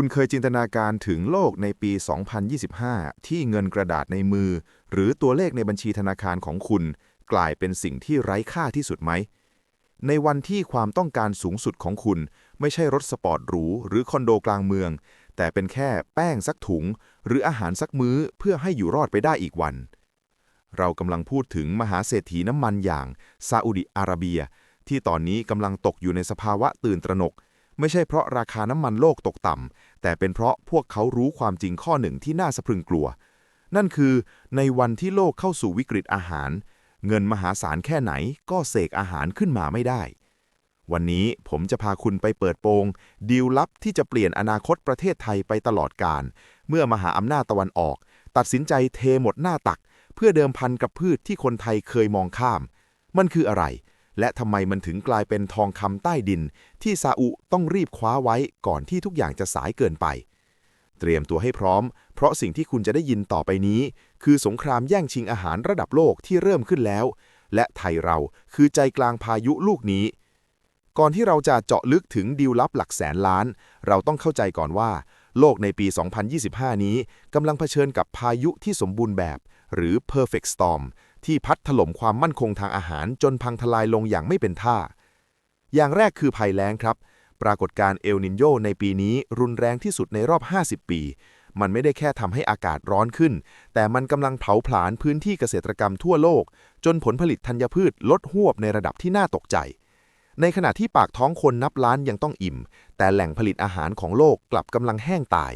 คุณเคยจินตนาการถึงโลกในปี 2025 ที่เงินกระดาษในมือ หรือตัวเลขในบัญชีธนาคารของคุณ กลายเป็นสิ่งที่ไร้ค่าที่สุดไหม ในวันที่ความต้องการสูงสุดของคุณ ไม่ใช่รถสปอร์ตหรู หรือคอนโดกลางเมือง แต่เป็นแค่แป้งสักถุง หรืออาหารสักมื้อเพื่อให้อยู่รอดไปได้อีกวัน เรากำลังพูดถึงมหาเศรษฐีน้ำมันอย่างซาอุดิอาระเบีย ที่ตอนนี้กำลังตกอยู่ในสภาวะตื่นตระหนก ไม่ใช่เพราะราคาน้ำมันโลกตกต่ำแต่เป็นเพราะพวกเขารู้ความจริงข้อหนึ่งที่น่าสะพรึงกลัว นั่นคือ ในวันที่โลกเข้าสู่วิกฤตอาหาร เงินมหาศาลแค่ไหนก็เสกอาหารขึ้นมาไม่ได้ วันนี้ผมจะพาคุณไปเปิดโปงดีลลับที่จะเปลี่ยนอนาคตประเทศไทยไปตลอดกาลเมื่อมหาอำนาจตะวันออก ตัดสินใจเทหมดหน้าตัก เพื่อเดิมพันกับพืชที่คนไทยเคยมองข้าม มันคืออะไร และทำไมมันถึงกลายเป็นทองคำใต้ดิน ที่ซาอุต้องรีบคว้าไว้ก่อนที่ทุกอย่างจะสายเกินไป เตรียมตัวให้พร้อม เพราะสิ่งที่คุณจะได้ยินต่อไปนี้ คือสงครามแย่งชิงอาหารระดับโลกที่เริ่มขึ้นแล้ว และไทยเราคือใจกลางพายุลูกนี้ ก่อนที่เราจะเจาะลึกถึงดีลลับหลักแสนล้าน เราต้องเข้าใจก่อนว่า โลกในปี 2025 นี้กำลังเผชิญกับพายุที่สมบูรณ์แบบ หรือ perfect storm ที่พัดถล่มความมั่นคงทางอาหารจนพังทลายลงอย่างไม่เป็นท่า อย่างแรกคือภัยแล้งครับ ปรากฏการณ์เอลนินโยในปีนี้รุนแรงที่สุดในรอบ 50 ปี มันไม่ได้แค่ทำให้อากาศร้อนขึ้น แต่มันกำลังเผาผลาญพื้นที่เกษตรกรรมทั่วโลก จนผลผลิตธัญพืชลดหวบในระดับที่น่าตกใจ ในขณะที่ปากท้องคนนับล้านยังต้องอิ่ม แต่แหล่งผลิตอาหารของโลกกลับกำลังแห้งตาย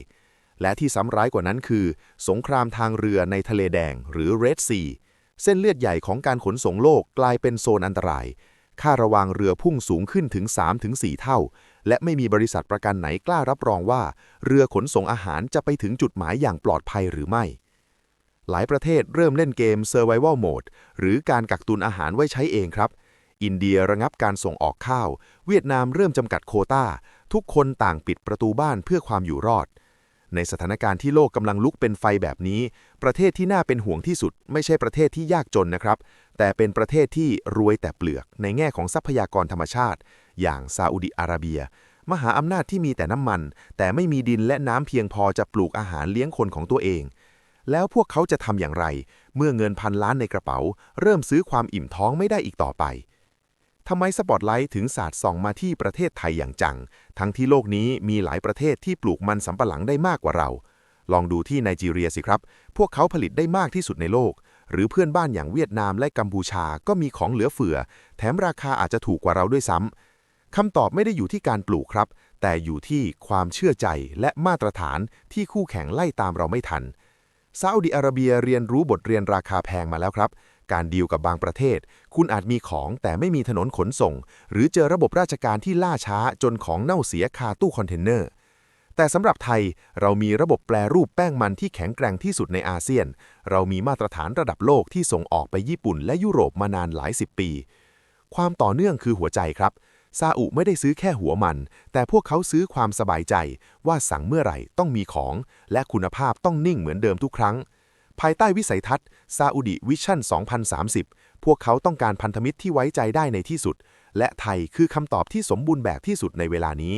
และที่ซ้ำร้ายกว่านั้นคือ สงครามทางเรือในทะเลแดงหรือ Red Sea เส้นเลือดใหญ่ของการขนส่งโลกกลายเป็นโซนอันตราย ค่าระวางเรือพุ่งสูงขึ้นถึง 3-4 เท่า และไม่มีบริษัทประกันไหนกล้ารับรองว่า เรือขนส่งอาหารจะไปถึงจุดหมายอย่างปลอดภัยหรือไม่ หลายประเทศเริ่มเล่นเกม Survival Mode หรือการกักตุนอาหารไว้ใช้เองครับ อินเดียระงับการส่งออกข้าว เวียดนามเริ่มจำกัดโคตาทุกคนต่างปิดประตูบ้านเพื่อความอยู่รอด ในสถานการณ์ที่โลกกำลังลุกเป็นไฟแบบนี้ ประเทศที่น่าเป็นห่วงที่สุด ไม่ใช่ประเทศที่ยากจนนะครับ แต่เป็นประเทศที่รวยแต่เปลือกในแง่ของทรัพยากรธรรมชาติ อย่างซาอุดิอาระเบีย มหาอำนาจที่มีแต่น้ำมัน แต่ไม่มีดินและน้ำเพียงพอจะปลูกอาหารเลี้ยงคนของตัวเอง แล้วพวกเขาจะทำอย่างไร เมื่อเงินพันล้านในกระเป๋า เริ่มซื้อความอิ่มท้องไม่ได้อีกต่อไป ทำไมสปอตไลท์ถึงสาดส่องมาที่ประเทศไทยอย่างจัง ทั้งที่โลกนี้มีหลายประเทศที่ปลูกมันสำปะหลังได้มากกว่าเรา ลองดูที่ไนจีเรียสิครับ พวกเขาผลิตได้มากที่สุดในโลก หรือเพื่อนบ้านอย่างเวียดนามและกัมพูชาก็มีของเหลือเฟือ แถมราคาอาจจะถูกกว่าเราด้วยซ้ำคำตอบไม่ได้อยู่ที่การปลูกครับ แต่อยู่ที่ความเชื่อใจและมาตรฐานที่คู่แข่งไล่ตามเราไม่ทันซาอุดิอาระเบียเรียนรู้บทเรียนราคาแพงมาแล้วครับ การดีลกับบางประเทศ คุณอาจมีของแต่ไม่มีถนนขนส่ง หรือเจอระบบราชการที่ล่าช้าจนของเน่าเสียคาตู้คอนเทนเนอร์ แต่สำหรับไทยเรามีระบบแปรรูปแป้งมันที่แข็งแกร่งที่สุดในอาเซียน เรามีมาตรฐานระดับโลกที่ส่งออกไปญี่ปุ่นและยุโรปมานานหลายสิบปี ความต่อเนื่องคือหัวใจครับซาอุไม่ได้ซื้อแค่หัวมัน แต่พวกเขาซื้อความสบายใจว่าสั่งเมื่อไหร่ต้องมีของ และคุณภาพต้องนิ่งเหมือนเดิมทุกครั้ง ภายใต้วิสัยทัศน์ซาอุดิวิชั่น 2030 พวกเขาต้องการพันธมิตรที่ไว้ใจได้ในที่สุด และไทยคือคำตอบที่สมบูรณ์แบบที่สุดในเวลานี้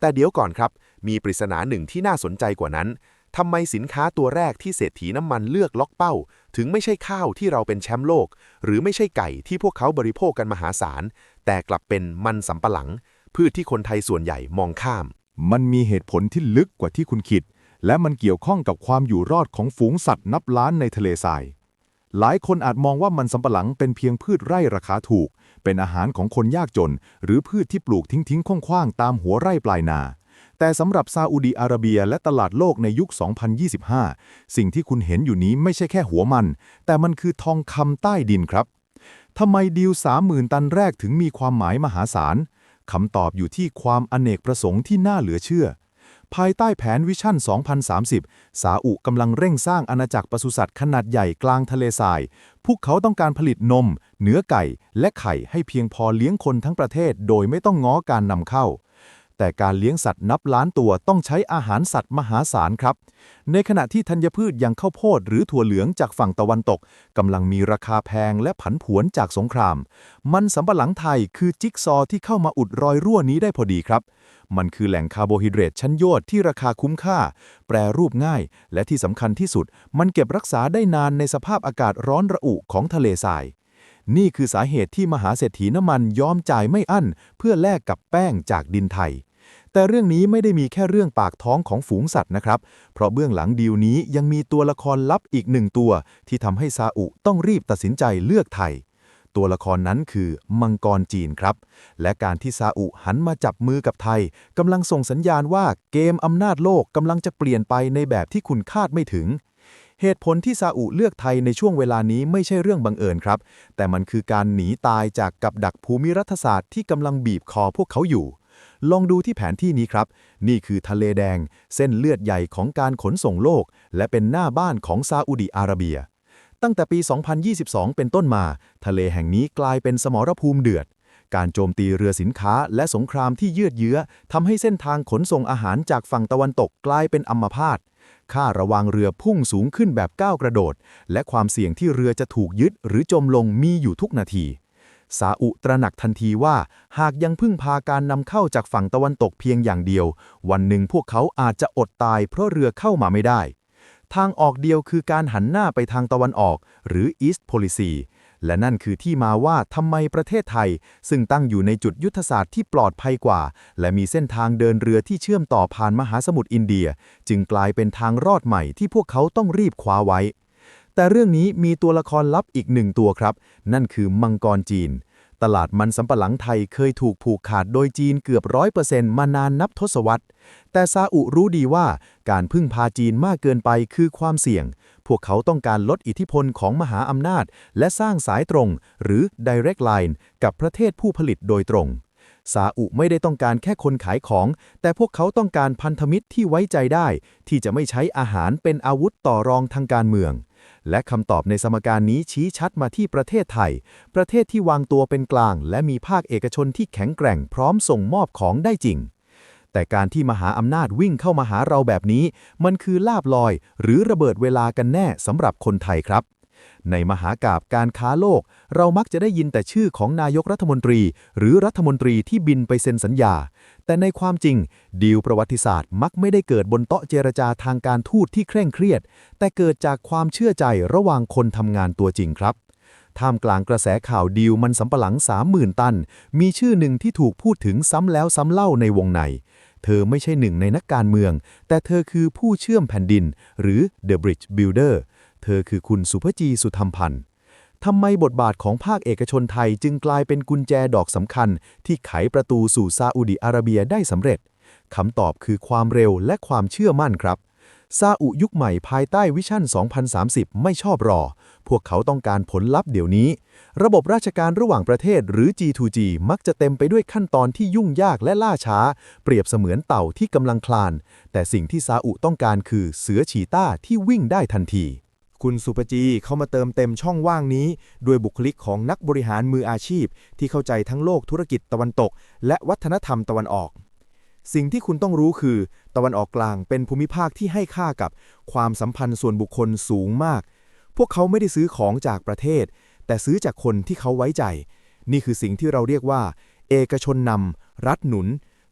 แต่เดี๋ยวก่อนครับ มีปริศนาหนึ่งที่น่าสนใจกว่านั้นทำไมสินค้าตัวแรกที่เศรษฐีน้ำมันเลือกล็อกเป้า ถึงไม่ใช่ข้าวที่เราเป็นแชมป์โลก หรือไม่ใช่ไก่ที่พวกเขาบริโภคกันมหาศาล แต่กลับเป็นมันสำปะหลัง พืชที่คนไทยส่วนใหญ่มองข้าม มันมีเหตุผลที่ลึกกว่าที่คุณคิด และมันเกี่ยวข้องกับความอยู่รอดของฝูงสัตว์นับล้านในทะเลทราย หลายคนอาจมองว่ามันสำปะหลังเป็นเพียงพืชไร่ราคาถูก เป็นอาหารของคนยากจน หรือพืชที่ปลูกทิ้งทิ้งๆคว้างๆตามหัวไร่ปลายนา แต่สำหรับซาอุดีอาระเบียและตลาดโลกในยุค 2025 สิ่งที่คุณเห็นอยู่นี้ไม่ใช่แค่หัวมัน แต่มันคือทองคำใต้ดินครับทำไมดีล30,000 ตันแรกถึงมีความหมายมหาศาลคำตอบอยู่ที่ความอเนกประสงค์ที่น่าเหลือเชื่อ ภายใต้แผนวิชั่น 2030ซาอุกำลังเร่งสร้างอาณาจักรปศุสัตว์ขนาดใหญ่กลางทะเลทราย พวกเขาต้องการผลิตนม เนื้อไก่ และไข่ให้เพียงพอเลี้ยงคนทั้งประเทศ โดยไม่ต้องง้อการนำเข้า แต่การเลี้ยงสัตว์นับล้านตัวต้องใช้อาหารสัตว์มหาศาลครับ ในขณะที่ธัญพืชอย่างข้าวโพดหรือถั่วเหลืองจากฝั่งตะวันตกกำลังมีราคาแพงและผันผวนจากสงคราม มันสำปะหลังไทยคือจิ๊กซอว์ที่เข้ามาอุดรอยรั่วนี้ได้พอดีครับ มันคือแหล่งคาร์โบไฮเดรตชั้นยอดที่ราคาคุ้มค่า แปรรูปง่าย และที่สำคัญที่สุด มันเก็บรักษาได้นานในสภาพอากาศร้อนระอุของทะเลทราย นี่คือสาเหตุที่มหาเศรษฐีน้ำมันยอมจ่ายไม่อั้น เพื่อแลกกับแป้งจากดินไทย แต่เรื่องนี้ไม่ได้มีแค่เรื่องปากท้องของฝูงสัตว์นะครับ เพราะเบื้องหลังดีลนี้ยังมีตัวละครลับอีกหนึ่งตัว ที่ทำให้ซาอุต้องรีบตัดสินใจเลือกไทย ตัวละครนั้นคือมังกรจีนครับ และการที่ซาอุหันมาจับมือกับไทยกำลังส่งสัญญาณว่าเกมอำนาจโลกกำลังจะเปลี่ยนไปในแบบที่คุณคาดไม่ถึง เหตุผลที่ซาอุเลือกไทยในช่วงเวลานี้ไม่ใช่เรื่องบังเอิญครับ แต่มันคือการหนีตายจากกับดักภูมิรัฐศาสตร์ที่กำลังบีบคอพวกเขาอยู่ลองดูที่แผนที่นี้ครับ นี่คือทะเลแดง เส้นเลือดใหญ่ของการขนส่งโลก และเป็นหน้าบ้านของซาอุดิอาระเบีย ตั้งแต่ปี 2022 เป็นต้นมา ทะเลแห่งนี้กลายเป็นสมรภูมิเดือด การโจมตีเรือสินค้าและสงครามที่ยืดเยื้อทำให้เส้นทางขนส่งอาหารจากฝั่งตะวันตกกลายเป็นอัมพาต ค่าระวังเรือพุ่งสูงขึ้นแบบก้าวกระโดด และความเสี่ยงที่เรือจะถูกยึดหรือจมลงมีอยู่ทุกนาทีซาอุตระหนักทันทีว่า หากยังพึ่งพาการนำเข้าจากฝั่งตะวันตกเพียงอย่างเดียว วันหนึ่งพวกเขาอาจจะอดตายเพราะเรือเข้ามาไม่ได้ ทางออกเดียวคือการหันหน้าไปทางตะวันออก หรือ East Policy และนั่นคือที่มาว่าทำไมประเทศไทย ซึ่งตั้งอยู่ในจุดยุทธศาสตร์ที่ปลอดภัยกว่า และมีเส้นทางเดินเรือที่เชื่อมต่อผ่านมหาสมุทรอินเดีย จึงกลายเป็นทางรอดใหม่ที่พวกเขาต้องรีบคว้าไว้ แต่เรื่องนี้มีตัวละครลับอีกหนึ่งตัวครับ นั่นคือมังกรจีน ตลาดมันสำปะหลังไทยเคยถูกผูกขาดโดยจีนเกือบร้อยเปอร์เซ็นต์มานานนับทศวรรษ แต่ซาอุรู้ดีว่าการพึ่งพาจีนมากเกินไปคือความเสี่ยง พวกเขาต้องการลดอิทธิพลของมหาอำนาจ และสร้างสายตรง หรือ direct line กับประเทศผู้ผลิตโดยตรง ซาอุไม่ได้ต้องการแค่คนขายของ แต่พวกเขาต้องการพันธมิตรที่ไว้ใจได้ ที่จะไม่ใช้อาหารเป็นอาวุธต่อรองทางการเมือง และคำตอบในสมการนี้ชี้ชัดมาที่ประเทศไทย ประเทศที่วางตัวเป็นกลาง และมีภาคเอกชนที่แข็งแกร่งพร้อมส่งมอบของได้จริง แต่การที่มหาอำนาจวิ่งเข้ามาหาเราแบบนี้ มันคือลาบลอย หรือระเบิดเวลากันแน่สำหรับคนไทยครับ ในมหากาบการค้าโลก เรามักจะได้ยินแต่ชื่อของนายกรัฐมนตรี หรือรัฐมนตรีที่บินไปเซ็นสัญญา แต่ในความจริง ดีลประวัติศาสตร์มักไม่ได้เกิดบนโต๊ะเจรจาทางการทูตที่เคร่งเครียด แต่เกิดจากความเชื่อใจระหว่างคนทำงานตัวจริงครับท่ามกลางกระแสข่าวดีลมันสำปะหลัง 30,000 ตัน มีชื่อหนึ่งที่ถูกพูดถึงซ้ำแล้วซ้ำเล่าในวงใน เธอไม่ใช่หนึ่งในนักการเมือง แต่เธอคือผู้เชื่อมแผ่นดิน หรือ The Bridge Builder เธอคือคุณสุภจีสุธรรมพันธ์ทำไมบทบาทของภาคเอกชนไทยจึงกลายเป็นกุญแจดอกสำคัญ ที่ไขประตูสู่ซาอุดิอาระเบียได้สำเร็จคำตอบคือความเร็วและความเชื่อมั่นครับ ซาอุยุคใหม่ภายใต้วิชั่น 2030 ไม่ชอบรอ พวกเขาต้องการผลลัพธ์เดี๋ยวนี้ ระบบราชการระหว่างประเทศหรือ G2G มักจะเต็มไปด้วยขั้นตอนที่ยุ่งยากและล่าช้า เปรียบเสมือนเต่าที่กำลังคลาน แต่สิ่งที่ซาอุต้องการคือเสือชีต้าที่วิ่งได้ทันที คุณสุปจีเข้ามาเติมเต็มช่องว่างนี้ ด้วยบุคลิกของนักบริหารมืออาชีพ ที่เข้าใจทั้งโลกธุรกิจตะวันตก และวัฒนธรรมตะวันออก สิ่งที่คุณต้องรู้คือ ตะวันออกกลางเป็นภูมิภาคที่ให้ค่ากับความสัมพันธ์ส่วนบุคคลสูงมาก พวกเขาไม่ได้ซื้อของจากประเทศ แต่ซื้อจากคนที่เขาไว้ใจ นี่คือสิ่งที่เราเรียกว่า เอกชนนำรัฐหนุน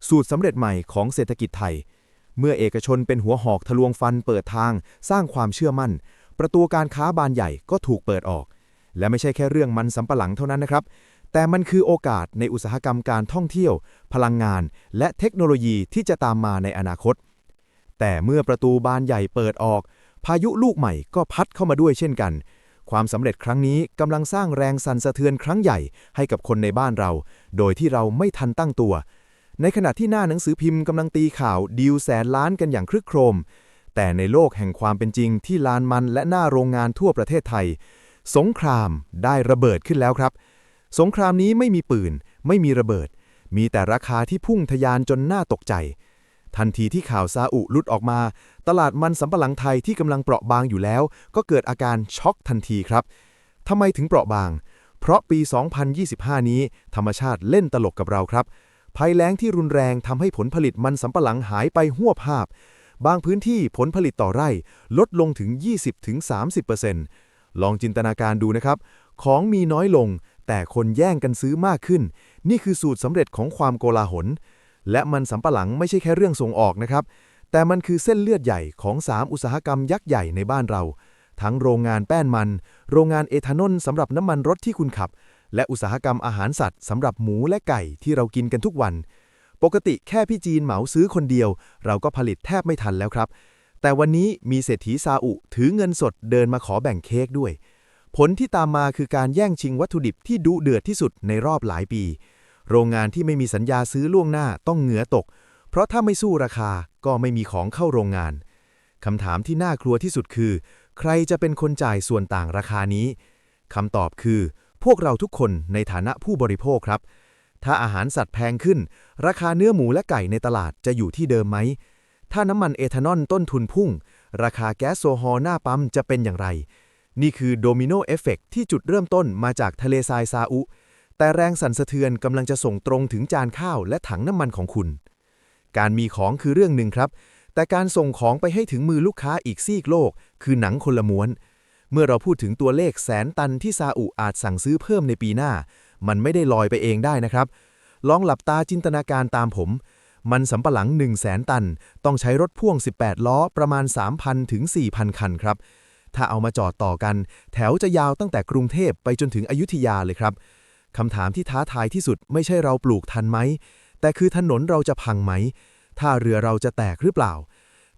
สูตรสำเร็จใหม่ของเศรษฐกิจไทยเมื่อเอกชนเป็นหัวหอกทะลวงฟันเปิดทาง สร้างความเชื่อมั่น ประตูการค้าบานใหญ่ก็ถูกเปิดออก และไม่ใช่แค่เรื่องมันสำปะหลังเท่านั้นนะครับ แต่มันคือโอกาสในอุตสาหกรรมการท่องเที่ยว พลังงาน และเทคโนโลยีที่จะตามมาในอนาคต แต่เมื่อประตูบานใหญ่เปิดออก พายุลูกใหม่ก็พัดเข้ามาด้วยเช่นกัน ความสำเร็จครั้งนี้กำลังสร้างแรงสั่นสะเทือนครั้งใหญ่ให้กับคนในบ้านเรา โดยที่เราไม่ทันตั้งตัว ในขณะที่หน้าหนังสือพิมพ์กำลังตีข่าวดีลแสนล้านกันอย่างครึกโครม แต่ในโลกแห่งความเป็นจริงที่ลานมันและหน้าโรงงานทั่วประเทศไทย สงครามได้ระเบิดขึ้นแล้วครับ สงครามนี้ไม่มีปืน ไม่มีระเบิด มีแต่ราคาที่พุ่งทะยานจนน่าตกใจ ทันทีที่ข่าวซาอุลุดออกมา ตลาดมันสำปะหลังไทยที่กำลังเปราะบางอยู่แล้ว ก็เกิดอาการช็อกทันทีครับทำไมถึงเปราะบาง เพราะปี 2025 นี้ ธรรมชาติเล่นตลกกับเราครับภัยแล้งที่รุนแรงทำให้ผลผลิตมันสำปะหลังหายไปหัวบหาบ บางพื้นที่ผลผลิตต่อไร่ลดลงถึง 20-30%ลองจินตนาการดูนะครับ ของมีน้อยลง แต่คนแย่งกันซื้อมากขึ้น นี่คือสูตรสำเร็จของความโกลาหล และมันสำปะหลังไม่ใช่แค่เรื่องส่งออกนะครับ แต่มันคือเส้นเลือดใหญ่ของ 3 อุตสาหกรรมยักษ์ใหญ่ในบ้านเรา ทั้งโรงงานแป้นมัน โรงงานเอทานอลสำหรับน้ำมันรถที่คุณขับ และอุตสาหกรรมอาหารสัตว์สำหรับหมูและไก่ที่เรากินกันทุกวัน ปกติแค่พี่จีนเหมาซื้อคนเดียว เราก็ผลิตแทบไม่ทันแล้วครับ แต่วันนี้มีเศรษฐีซาอุถือเงินสดเดินมาขอแบ่งเค้กด้วย ผลที่ตามมาคือการแย่งชิงวัตถุดิบที่ดุเดือดที่สุดในรอบหลายปี โรงงานที่ไม่มีสัญญาซื้อล่วงหน้าต้องเหงื่อตก เพราะถ้าไม่สู้ราคาก็ไม่มีของเข้าโรงงานคำถามที่น่ากลัวที่สุดคือ ใครจะเป็นคนจ่ายส่วนต่างราคานี้คำตอบคือ พวกเราทุกคนในฐานะผู้บริโภคครับ ถ้าอาหารสัตว์แพงขึ้น ราคาเนื้อหมูและไก่ในตลาดจะอยู่ที่เดิมไหม ถ้าน้ำมันเอทานอลต้นทุนพุ่ง ราคาแก๊สโซฮอลหน้าปั๊มจะเป็นอย่างไร นี่คือโดมิโนเอฟเฟกต์ที่จุดเริ่มต้นมาจากทะเลทรายซาอุ แต่แรงสั่นสะเทือนกำลังจะส่งตรงถึงจานข้าวและถังน้ำมันของคุณ การมีของคือเรื่องหนึ่งครับ แต่การส่งของไปให้ถึงมือลูกค้าอีกซีกโลก คือหนังคนละม้วน เมื่อเราพูดถึงตัวเลขแสนตันที่ซาอุอาจสั่งซื้อเพิ่มในปีหน้า มันไม่ได้ลอยไปเองได้นะครับ ลองหลับตาจินตนาการตามผม มันสำปะหลัง 1 0 0 0 0แสนตัน ต้องใช้รถพ่วง 18 ล้อประมาณ 3,000 ถึง 4,000 คันครับ ถ้าเอามาจอดต่อกัน แถวจะยาวตั้งแต่กรุงเทพไปจนถึงอยุธยาเลยครับคำถามที่ท้าทายที่สุดไม่ใช่เราปลูกทันไหม แต่คือถนนเราจะพังไหมท่าเรือเราจะแตกหรือเปล่า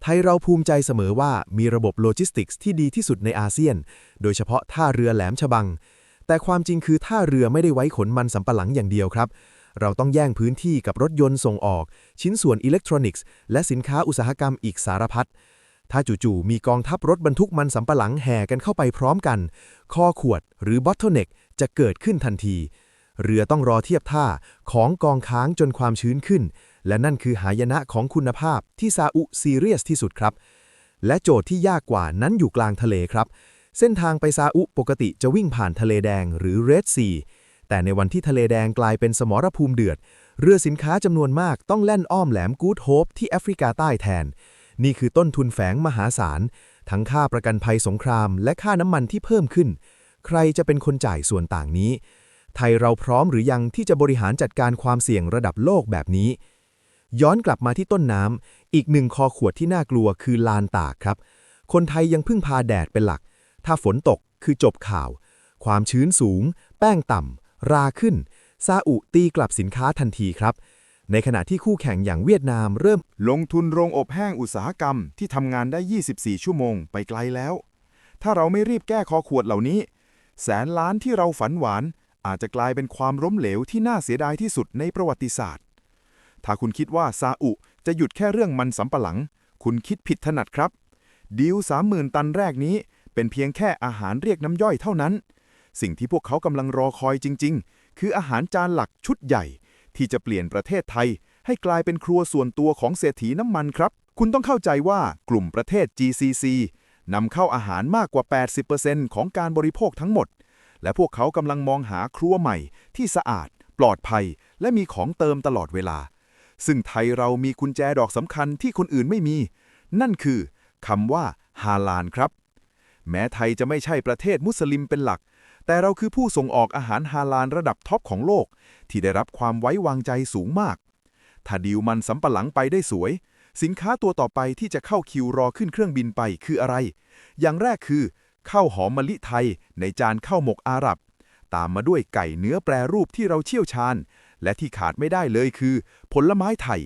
ไทยเราภูมิใจเสมอว่ามีระบบโลจิสติกส์ที่ดีที่สุดในอาเซียน โดยเฉพาะท่าเรือแหลมฉบัง แต่ความจริงคือท่าเรือไม่ได้ไว้ขนมันสำปะหลังอย่างเดียวครับ เราต้องแย่งพื้นที่กับรถยนต์ส่งออก ชิ้นส่วนอิเล็กทรอนิกส์ และสินค้าอุตสาหกรรมอีกสารพัด ถ้าจู่ๆมีกองทัพรถบรรทุกมันสำปะหลังแห่กันเข้าไปพร้อมกันข้อขวดหรือ bottleneck จะเกิดขึ้นทันที เรือต้องรอเทียบท่าของกองค้างจนความชื้นขึ้น และนั่นคือหายนะของคุณภาพที่ซาอุซีเรียสที่สุดครับ และโจทย์ที่ยากกว่านั้นอยู่กลางทะเลครับ เส้นทางไปซาอุปกติจะวิ่งผ่านทะเลแดงหรือ Red Sea แต่ในวันที่ทะเลแดงกลายเป็นสมรภูมิเดือด เรือสินค้าจำนวนมากต้องแล่นอ้อมแหลมกูดโฮปที่แอฟริกาใต้แทน นี่คือต้นทุนแฝงมหาศาล ทั้งค่าประกันภัยสงคราม และค่าน้ำมันที่เพิ่มขึ้น ใครจะเป็นคนจ่ายส่วนต่างนี้ ไทยเราพร้อมหรือยังที่จะบริหารจัดการความเสี่ยงระดับโลกแบบนี้ ย้อนกลับมาที่ต้นน้ำอีกหนึ่งคอขวดที่น่ากลัวคือลานตากครับ คนไทยยังพึ่งพาแดดเป็นหลัก ถ้าฝนตกคือจบข่าว ความชื้นสูง แป้งต่ำ ราขึ้น ซาอุตีกลับสินค้าทันทีครับ ในขณะที่คู่แข่งอย่างเวียดนามเริ่มลงทุนโรงอบแห้งอุตสาหกรรมที่ทำงานได้ 24 ชั่วโมงไปไกลแล้ว ถ้าเราไม่รีบแก้คอขวดเหล่านี้ แสนล้านที่เราฝันหวาน อาจจะกลายเป็นความล้มเหลวที่น่าเสียดายที่สุดในประวัติศาสตร์ ถ้าคุณคิดว่าซาอุจะหยุดแค่เรื่องมันสำปะหลัง คุณคิดผิดถนัดครับดีล30,000 ตันแรกนี้ เป็นเพียงแค่อาหารเรียกน้ำย่อยเท่านั้น สิ่งที่พวกเขากำลังรอคอยจริง ๆ คืออาหารจานหลักชุดใหญ่ ที่จะเปลี่ยนประเทศไทย ให้กลายเป็นครัวส่วนตัวของเศรษฐีน้ำมันครับ คุณต้องเข้าใจว่ากลุ่มประเทศ GCC นำเข้าอาหารมากกว่า 80%ของการบริโภคทั้งหมด และพวกเขากำลังมองหาครัวใหม่ที่สะอาด ปลอดภัย และมีของเติมตลอดเวลา ซึ่งไทยเรามีกุญแจดอกสำคัญที่คนอื่นไม่มี นั่นคือคำว่าฮาลาลครับ แม้ไทยจะไม่ใช่ประเทศมุสลิมเป็นหลัก แต่เราคือผู้ส่งออกอาหารฮาลาลระดับท็อปของโลก ที่ได้รับความไว้วางใจสูงมาก ถ้าดีลมันสำปะหลังไปได้สวย สินค้าตัวต่อไปที่จะเข้าคิวรอขึ้นเครื่องบินไปคืออะไร อย่างแรกคือข้าวหอมมะลิไทยในจานข้าวหมกอาหรับ ตามมาด้วยไก่เนื้อแปรรูปที่เราเชี่ยวชาญ และที่ขาดไม่ได้เลยคือ ผลไม้ไทย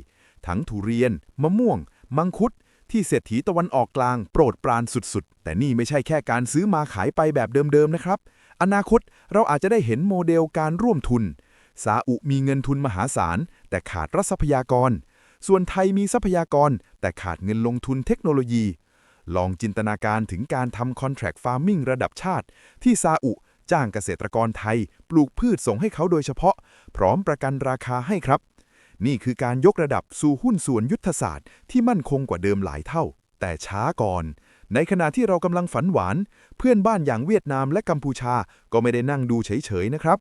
ทั้งทุเรียน มะม่วง มังคุด ที่เศรษฐีตะวันออกกลางโปรดปรานสุดๆ แต่นี่ไม่ใช่แค่การซื้อมาขายไปแบบเดิมๆนะครับ อนาคตเราอาจจะได้เห็นโมเดลการร่วมทุน ซาอุมีเงินทุนมหาศาล แต่ขาดรัทรัพยากร ส่วนไทยมีทรัพยากร แต่ขาดเงินลงทุนเทคโนโลยี ลองจินตนาการถึงการทำ contract farming ระดับชาติ ที่ซาอุจ้างเกษตรกรไทย ปลูกพืชส่งให้เขาโดยเฉพาะ พร้อมประกันราคาให้ครับ นี่คือการยกระดับสู่หุ้นส่วนยุทธศาสตร์ที่มั่นคงกว่าเดิมหลายเท่า แต่ช้าก่อน ในขณะที่เรากำลังฝันหวาน เพื่อนบ้านอย่างเวียดนามและกัมพูชาก็ไม่ได้นั่งดูเฉยๆนะครับ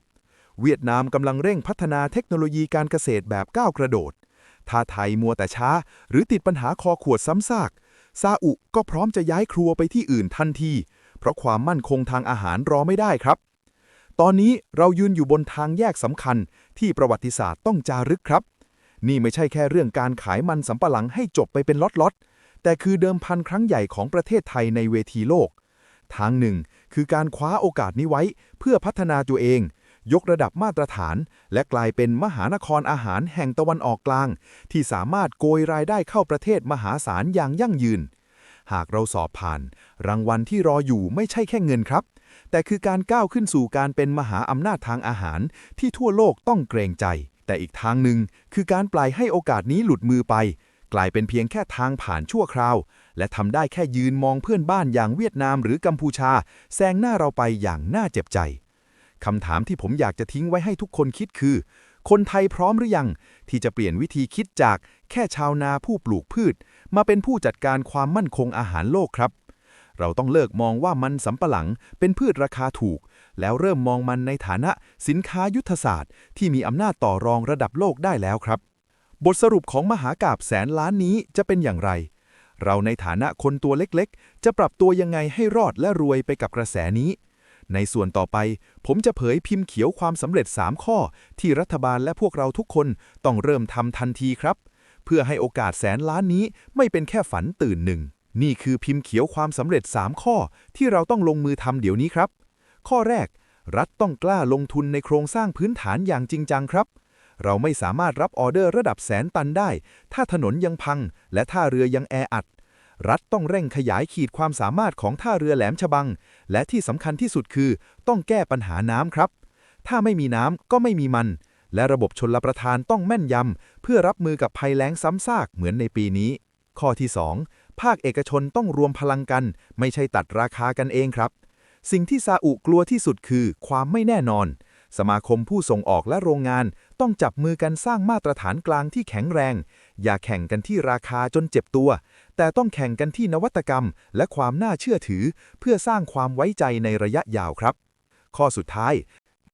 เวียดนามกำลังเร่งพัฒนาเทคโนโลยีการเกษตรแบบก้าวกระโดด ถ้าไทยมัวแต่ช้า หรือติดปัญหาคอขวดซ้ำซากซาอุก็พร้อมจะย้ายครัวไปที่อื่นทันที เพราะความมั่นคงทางอาหารรอไม่ได้ครับ ตอนนี้เรายืนอยู่บนทางแยกสำคัญที่ประวัติศาสตร์ต้องจารึกครับ นี่ไม่ใช่แค่เรื่องการขายมันสำปะหลังให้จบไปเป็นล็อตๆ แต่คือเดิมพันครั้งใหญ่ของประเทศไทยในเวทีโลก ทางหนึ่ง คือการคว้าโอกาสนี้ไว้เพื่อพัฒนาตัวเอง ยกระดับมาตรฐาน และกลายเป็นมหานครอาหารแห่งตะวันออกกลาง ที่สามารถโกยรายได้เข้าประเทศมหาศาลอย่างยั่งยืน หากเราสอบผ่าน รางวัลที่รออยู่ไม่ใช่แค่เงินครับ แต่คือการก้าวขึ้นสู่การเป็นมหาอำนาจทางอาหารที่ทั่วโลกต้องเกรงใจ แต่อีกทางหนึ่งคือการปล่อยให้โอกาสนี้หลุดมือไป กลายเป็นเพียงแค่ทางผ่านชั่วคราว และทำได้แค่ยืนมองเพื่อนบ้านอย่างเวียดนามหรือกัมพูชาแซงหน้าเราไปอย่างน่าเจ็บใจคำถามที่ผมอยากจะทิ้งไว้ให้ทุกคนคิดคือ คนไทยพร้อมหรือยัง ที่จะเปลี่ยนวิธีคิดจากแค่ชาวนาผู้ปลูกพืช มาเป็นผู้จัดการความมั่นคงอาหารโลกครับ เราต้องเลิกมองว่ามันสำปะหลังเป็นพืชราคาถูก แล้วเริ่มมองมันในฐานะสินค้ายุทธศาสตร์ ที่มีอำนาจต่อรองระดับโลกได้แล้วครับ บทสรุปของมหากาบแสนล้านนี้จะเป็นอย่างไร เราในฐานะคนตัวเล็กๆ จะปรับตัวยังไงให้รอดและรวยไปกับกระแสนี้ ในส่วนต่อไป ผมจะเผยพิมพ์เขียวความสำเร็จ 3 ข้อ ที่รัฐบาลและพวกเราทุกคนต้องเริ่มทำทันทีครับ เพื่อให้โอกาสแสนล้านนี้ไม่เป็นแค่ฝันตื่นหนึ่งนี่คือพิมพ์เขียวความสำเร็จ 3 ข้อ ที่เราต้องลงมือทำเดี๋ยวนี้ครับ ข้อแรก รัฐต้องกล้าลงทุนในโครงสร้างพื้นฐานอย่างจริงจังครับ เราไม่สามารถรับออเดอร์ระดับแสนตันได้ ถ้าถนนยังพัง และท่าเรือยังแออัด รัฐต้องเร่งขยายขีดความสามารถของท่าเรือแหลมฉบัง และที่สำคัญที่สุดคือ ต้องแก้ปัญหาน้ำครับ ถ้าไม่มีน้ำก็ไม่มีมัน และระบบชนลประทานต้องแม่นยำเพื่อรับมือกับภัยแล้งซ้ำซากเหมือนในปีนี้ ข้อที่ 2ภาคเอกชนต้องรวมพลังกัน ไม่ใช่ตัดราคากันเองครับ สิ่งที่ซาอุกลัวที่สุดคือความไม่แน่นอน สมาคมผู้ส่งออกและโรงงานต้องจับมือกันสร้างมาตรฐานกลางที่แข็งแรง อย่าแข่งกันที่ราคาจนเจ็บตัว แต่ต้องแข่งกันที่นวัตกรรม และความน่าเชื่อถือ เพื่อสร้างความไว้ใจในระยะยาวครับ ข้อสุดท้าย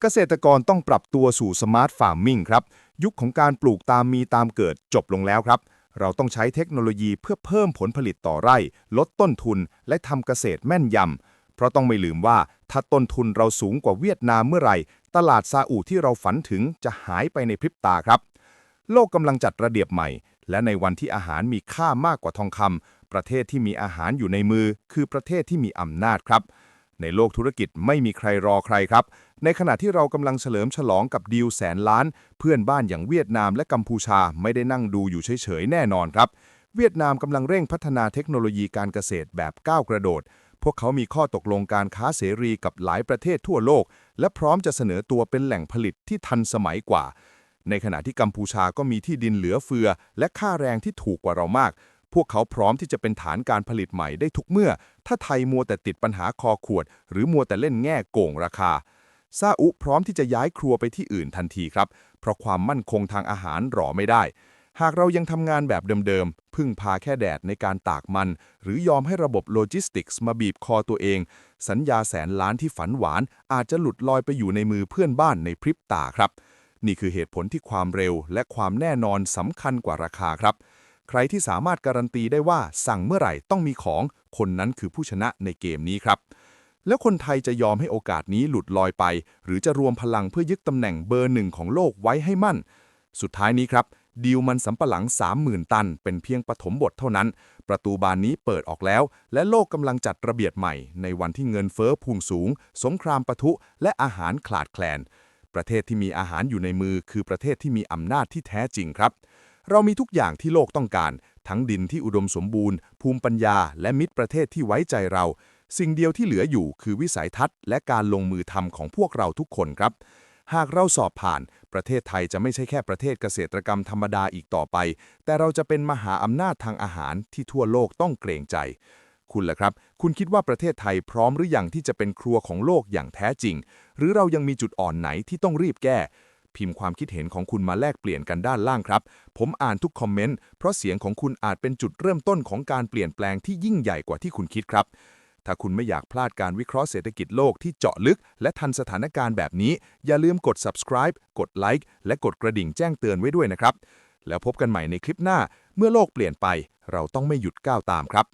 เกษตรกรต้องปรับตัวสู่สมาร์ทฟาร์มมิ่งครับ ยุคของการปลูกตามมีตามเกิดจบลงแล้วครับเราต้องใช้เทคโนโลยีเพื่อเพิ่มผลผลิตต่อไร่ ลดต้นทุน และทำเกษตรแม่นยำ เพราะต้องไม่ลืมว่าถ้าต้นทุนเราสูงกว่าเวียดนามเมื่อไหร่ ตลาดซาอุที่เราฝันถึงจะหายไปในพริบตาครับ โลกกำลังจัดระเบียบใหม่ และในวันที่อาหารมีค่ามากกว่าทองคำประเทศที่มีอาหารอยู่ในมือ คือประเทศที่มีอำนาจครับ ในโลกธุรกิจไม่มีใครรอใครครับ ในขณะที่เรากำลังเฉลิมฉลองกับดีลแสนล้าน เพื่อนบ้านอย่างเวียดนามและกัมพูชาไม่ได้นั่งดูอยู่เฉยๆแน่นอนครับ เวียดนามกำลังเร่งพัฒนาเทคโนโลยีการเกษตรแบบก้าวกระโดด พวกเขามีข้อตกลงการค้าเสรีกับหลายประเทศทั่วโลก และพร้อมจะเสนอตัวเป็นแหล่งผลิตที่ทันสมัยกว่า ในขณะที่กัมพูชาก็มีที่ดินเหลือเฟือ และค่าแรงที่ถูกกว่าเรามาก พวกเขาพร้อมที่จะเป็นฐานการผลิตใหม่ได้ทุกเมื่อ ถ้าไทยมัวแต่ติดปัญหาคอขวด หรือมัวแต่เล่นแง่โกงราคาซาอุพร้อมที่จะย้ายครัวไปที่อื่นทันทีครับ เพราะความมั่นคงทางอาหารรอไม่ได้ หากเรายังทำงานแบบเดิมๆ พึ่งพาแค่แดดในการตากมัน หรือยอมให้ระบบโลจิสติกส์มาบีบคอตัวเอง สัญญาแสนล้านที่ฝันหวาน อาจจะหลุดลอยไปอยู่ในมือเพื่อนบ้านในพริบตาครับ นี่คือเหตุผลที่ความเร็วและความแน่นอนสำคัญกว่าราคาครับ ใครที่สามารถการันตีได้ว่าสั่งเมื่อไหร่ต้องมีของ คนนั้นคือผู้ชนะในเกมนี้ครับ แล้วคนไทยจะยอมให้โอกาสนี้หลุดลอยไป หรือจะรวมพลังเพื่อยึดตำแหน่งเบอร์หนึ่งของโลกไว้ให้มั่น สุดท้ายนี้ครับ ดีลมันสำปะหลัง 30,000 ตัน เป็นเพียงปฐมบทเท่านั้น ประตูบานนี้เปิดออกแล้ว และโลกกำลังจัดระเบียบใหม่ ในวันที่เงินเฟ้อพุ่งสูง สงครามปะทุ และอาหารขาดแคลน ประเทศที่มีอาหารอยู่ในมือ คือประเทศที่มีอำนาจที่แท้จริงครับ เรามีทุกอย่างที่โลกต้องการ ทั้งดินที่อุดมสมบูรณ์ ภูมิปัญญา และมิตรประเทศที่ไว้ใจเรา สิ่งเดียวที่เหลืออยู่คือวิสัยทัศน์ และการลงมือทำของพวกเราทุกคนครับ หากเราสอบผ่าน ประเทศไทยจะไม่ใช่แค่ประเทศเกษตรกรรมธรรมดาอีกต่อไป แต่เราจะเป็นมหาอำนาจทางอาหารที่ทั่วโลกต้องเกรงใจ คุณล่ะครับ คุณคิดว่าประเทศไทยพร้อมหรือยังที่จะเป็นครัวของโลกอย่างแท้จริง หรือเรายังมีจุดอ่อนไหนที่ต้องรีบแก้พิมพ์ความคิดเห็นของคุณมาแลกเปลี่ยนกันด้านล่างครับ ผมอ่านทุกคอมเมนต์ เพราะเสียงของคุณอาจเป็นจุดเริ่มต้นของการเปลี่ยนแปลงที่ยิ่งใหญ่กว่าที่คุณคิดครับ ถ้าคุณไม่อยากพลาดการวิเคราะห์เศรษฐกิจโลกที่เจาะลึก และทันสถานการณ์แบบนี้ อย่าลืมกด subscribe กดไลค์และกดกระดิ่งแจ้งเตือนไว้ด้วยนะครับ แล้วพบกันใหม่ในคลิปหน้า เมื่อโลกเปลี่ยนไป เราต้องไม่หยุดก้าวตามครับ